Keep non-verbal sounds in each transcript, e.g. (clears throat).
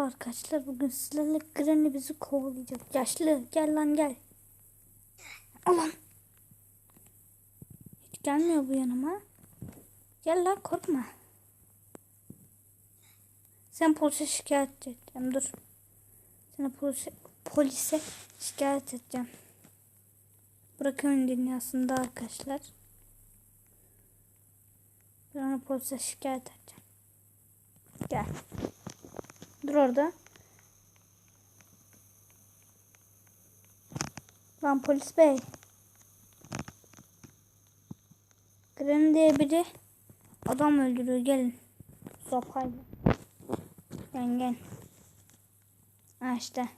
Merhaba arkadaşlar. Bugün sizlerle Granny bizi kovalayacak. Yaşlı gel lan gel. Aman. Hiç gelmiyor bu yanıma. Gel lan korkma. Sen polise şikayet edeceğim. Dur. Sana polise, polise şikayet edeceğim. Bırak oyun dünyasında arkadaşlar. Ben onu polise şikayet edeceğim. Gel. Dur orada. Lan polis bey. Granny diye biri adam öldürüyor. Gelin. Sopayla. Gel gel. Ha işte.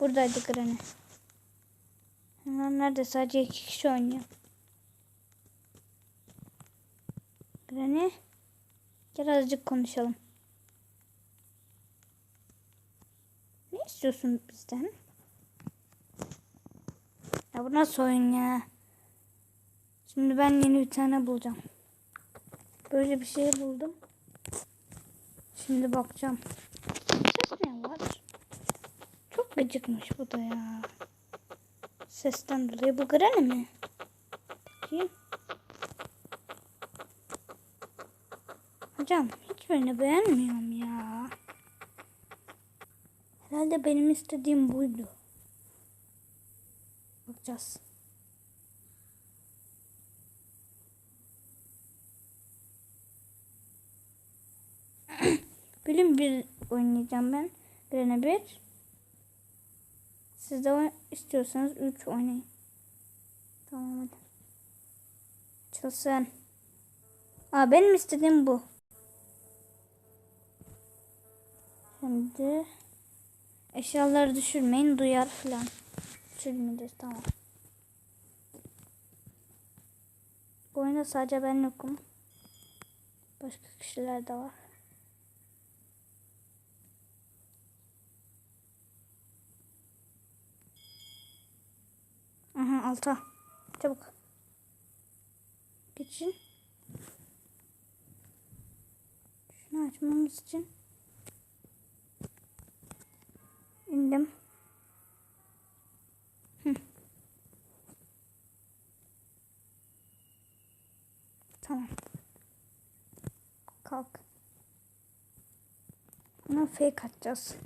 Buradaydı Granny. Hemen nerede? Sadece iki kişi oynuyor. Granny. Gel azıcık konuşalım. İstiyorsun bizden? Ya bu nasıl oyun ya? Şimdi ben yeni bir tane bulacağım. Böyle bir şey buldum. Şimdi bakacağım. Ses ne var? Çok gıcıkmış bu da ya. Sesten dolayı bu Granny mi? Bakayım. Hocam hiçbirini beğenmiyorum ya. Herhalde benim istediğim buydu. Bakacağız. (clears throat) Bölüm bir oynayacağım ben. Birine bir. Siz de istiyorsanız üç oynayın. Tamam hadi. Açılsın. Aa benim istediğim bu. Şimdi eşyaları düşürmeyin duyar falan. Düşürmeyeceğiz tamam. Bu oyunda sadece ben yokum. Başka kişiler de var. Aha alta. Çabuk. Geçin. Şunu açmamız için indim. Hı. (laughs) Tamam. Kalk. Buna fake atacağız.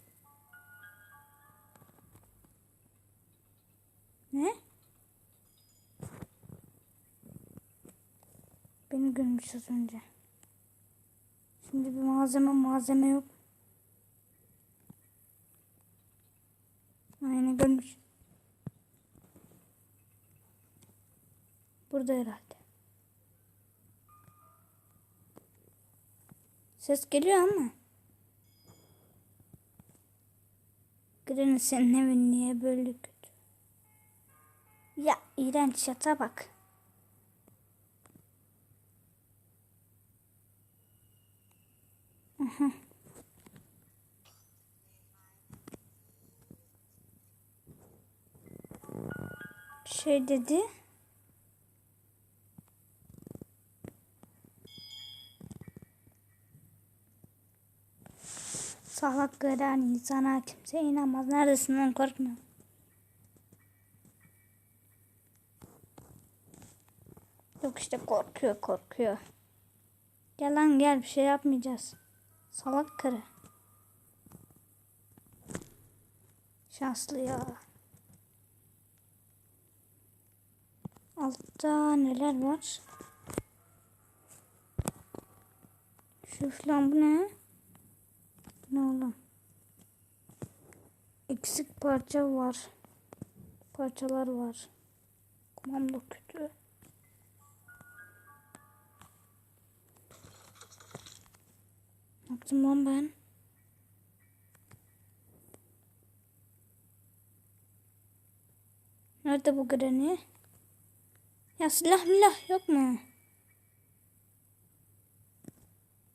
Ne? Beni görmüş az önce. Şimdi bir malzeme malzeme yok. Aynen görmüş. Burada herhalde. Ses geliyor ama. Granny senin evin niye böyle kötü? Ya iğrenç yata bak. Aha. Şey dedi. Salak gören insana kimse inanmaz. Neredesin lan korkma. Yok işte korkuyor korkuyor. Gel lan gel bir şey yapmayacağız. Salak karı. Şanslı ya. Altta neler var? Şu falan bu ne? Ne oğlum? Eksik parça var. Parçalar var. Kumanda kötü. Ne yaptım lan ben? Nerede bu Granny? Ya silah milah yok mu?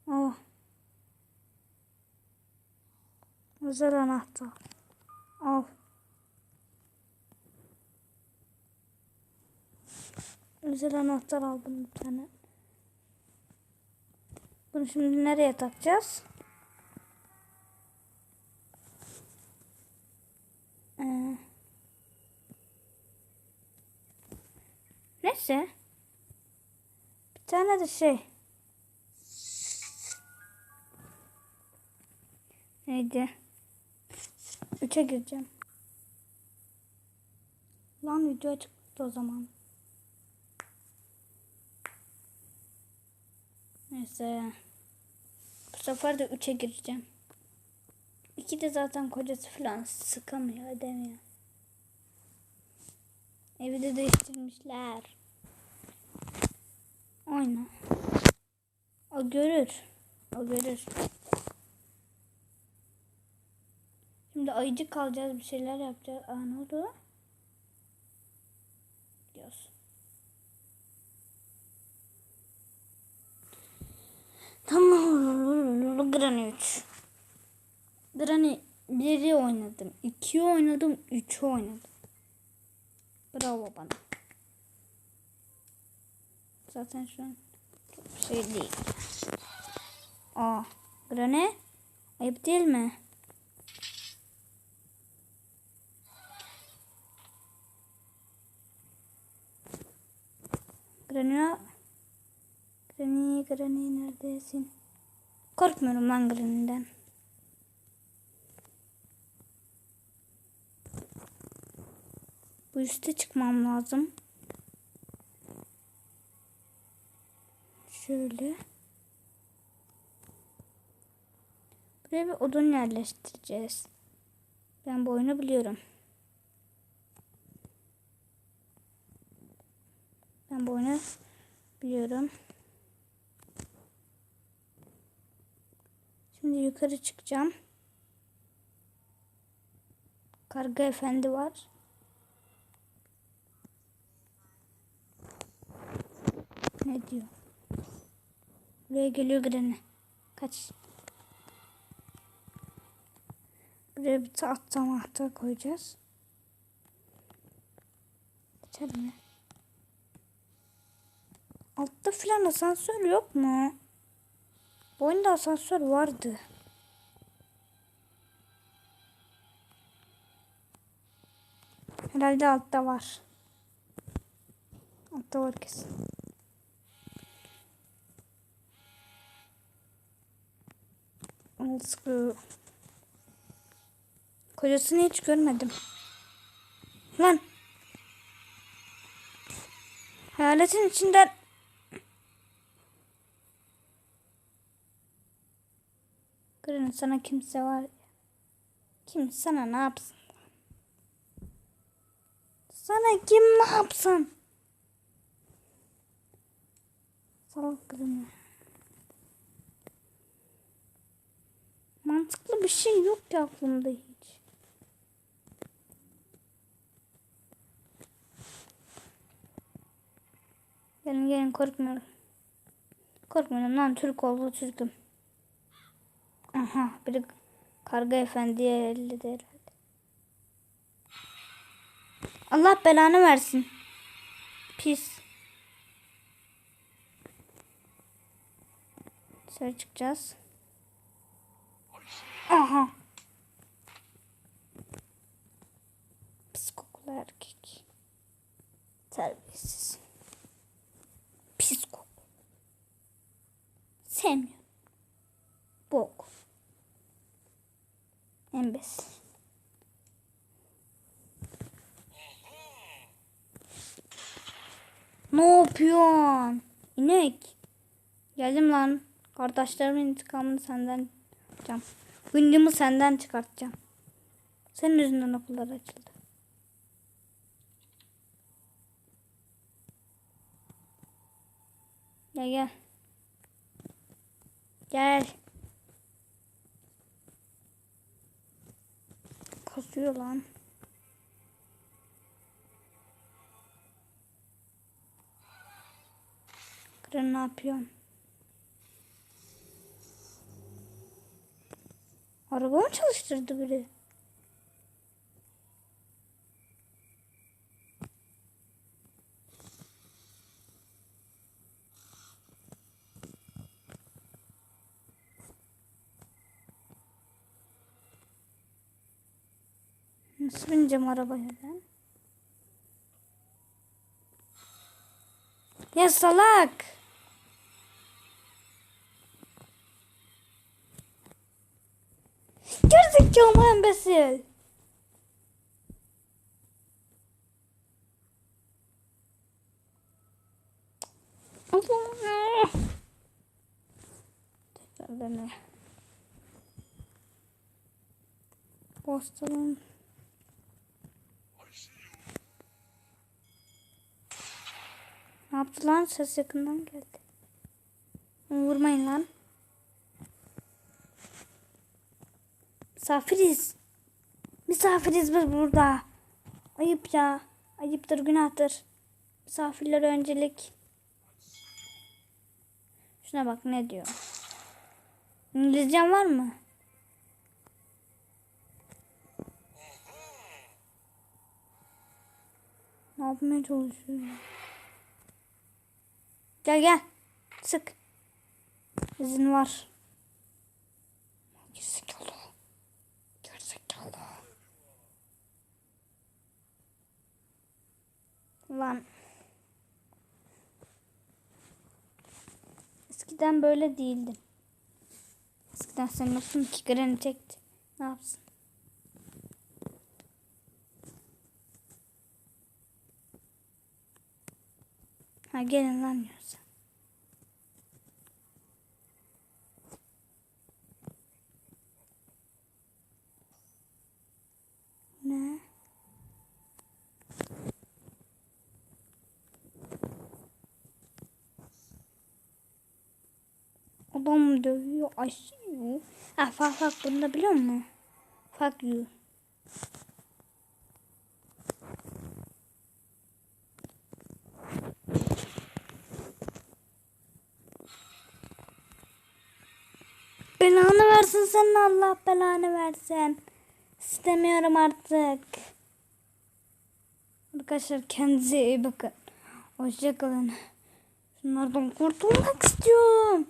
Oh. Özel anahtar. Al. Özel anahtar aldım bir tane. Bunu şimdi nereye takacağız? Ee, Neyse. Bir tane de şey. Neydi? Üçe gireceğim. Lan video çıktı o zaman. Neyse. Bu sefer de üçe gireceğim. İki de zaten kocası falan sıkamıyor edemiyor. Evi de değiştirmişler. Oyna. O görür. O görür. Şimdi ayıcık kalacağız bir şeyler yapacağız. Aa ne oldu? Gidiyoruz. Tamam. Granny 3. Granny 1'i oynadım. 2'yi oynadım. 3'ü oynadım. Bravo bana. Zaten şu an çok bir şey değil. Aa, Granny ayıp değil mi? Granny Granny, Granny neredesin? Korkmuyorum lan Granny'den. Bu üste çıkmam lazım. Şöyle. Buraya bir odun yerleştireceğiz. Ben bu oyunu biliyorum. Ben bu oyunu biliyorum. Şimdi yukarı çıkacağım. Karga efendi var. Ne diyor? Buraya geliyor Granny. Kaç. Buraya bir tahta mahta koyacağız. Geçelim mi? Altta filan asansör yok mu? Bu oyunda asansör vardı. Herhalde altta var. Altta var kesin. Sıkı. Kocasını hiç görmedim. Lan. Hayaletin içinden Kırın sana kimse var. Kim sana ne yapsın? Sana kim ne yapsın? Salak kırın. Mantıklı bir şey yok ki aklımda hiç. Gelin gelin korkmuyorum. Korkmuyorum lan Türk oldu Türk'üm. Aha biri karga efendiye elledi herhalde. Allah belanı versin. Pis. Dışarı çıkacağız. Aha. Pis kokulu erkek. Terbiyesiz. Pis koku. Sevmiyorum. Bok. Embes. Ne yapıyorsun? İnek. Geldim lan. Kardeşlerimin intikamını senden alacağım. Gündümü senden çıkartacağım. Senin yüzünden okullar açıldı. Gel gel. Gel. Kasıyor lan. Kırın ne yapıyorsun? Araba mı çalıştırdı biri? Nasıl bineceğim arabaya ben? Ya salak. Embesil. Allah. Tekrar dene. Bostalım. Ne yaptı lan? Ses yakından geldi. Vurmayın lan. Misafiriz. Misafiriz biz burada. Ayıp ya. Ayıptır, günahtır. Misafirlere öncelik. Şuna bak ne diyor. İngilizcen var mı? Ne yapmaya çalışıyor? ya? Gel gel. Sık. İzin var. Gerizekalı. Lan. Eskiden böyle değildin. Eskiden sen olsun ki greni çekti. Ne yapsın? Ha gelin lan yoksa. Ne? Adam dövüyor. Ay. Ha fuck fuck bunu da biliyor musun? Fuck you. Belanı versin senin Allah belanı versin. İstemiyorum artık. Arkadaşlar kendinize iyi bakın. Hoşçakalın. Şunlardan kurtulmak istiyorum.